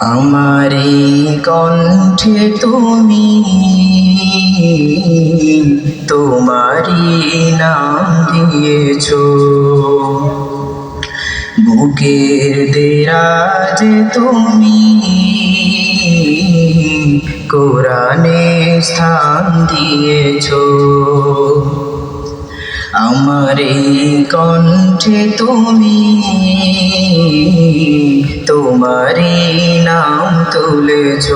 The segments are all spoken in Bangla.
আমার কণ্ঠে তুমি তোমারই নাম দিয়েছ। বুকের দেরাজে তুমি কোরআনে স্থান দিয়েছ। আমার কণ্ঠে তুমি, তোমারই নাম তুলেছ।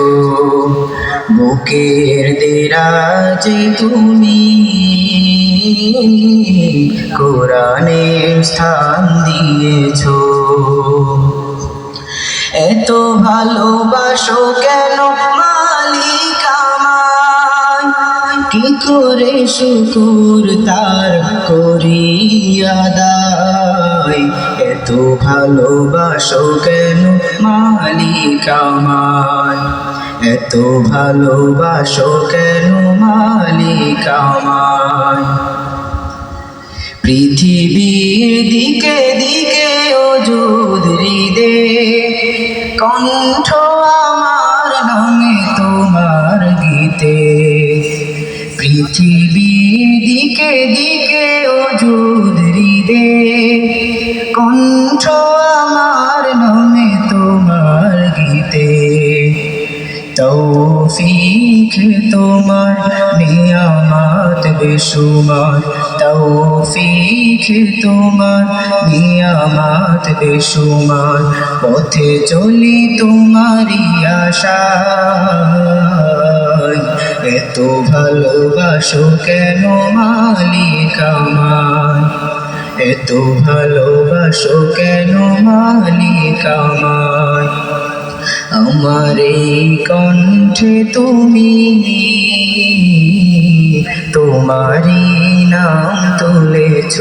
বুকের দেরাজে তুমি কোরআনে স্থান দিয়েছ। এত ভালোবাসো কেন কি করে শুকুর তার করি আদায় এত ভালোবাসো কেন মালিক এত ভালোবাসো কেন মালিক পৃথিবীর দিকে দিকে অযুদ হৃদে কণ্ঠ আমার নামে তোমার গীতে। পৃথিবীর দিকে দিকে অযুদ হৃদে কণ্ঠ আমার নামে তোমার গীতে। তৌফিক তোমার, নিয়ামত বেশুমার। তৌফিক তোমার, নিয়ামত বেশুমার। পথে চলি তোমারই আশা। এত ভালোবাসো কেন মালিক আমার? এত ভালোবাসো কেন মালিক আমার? আমার এই কণ্ঠে তুমি তোমারই নাম তুলেছ।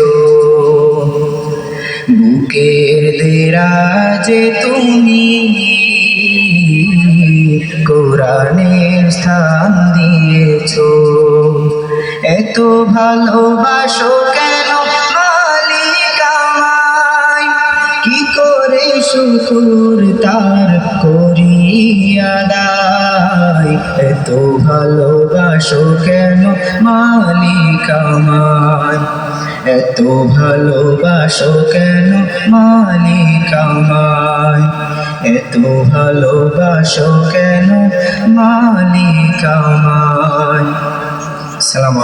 বুকের দেরাজে তুমি কোরআনের স্থান দিয়েছ। এত ভালোবাসো কেন মালিক আমায়? কি করে শুকুর তার করি আদায় এত ভালোবাসো কেন মালিক আমায়? এত ভালোবাসো কেন আমায় এত ভালোবাসো কেন মালিক আমায়? সালাম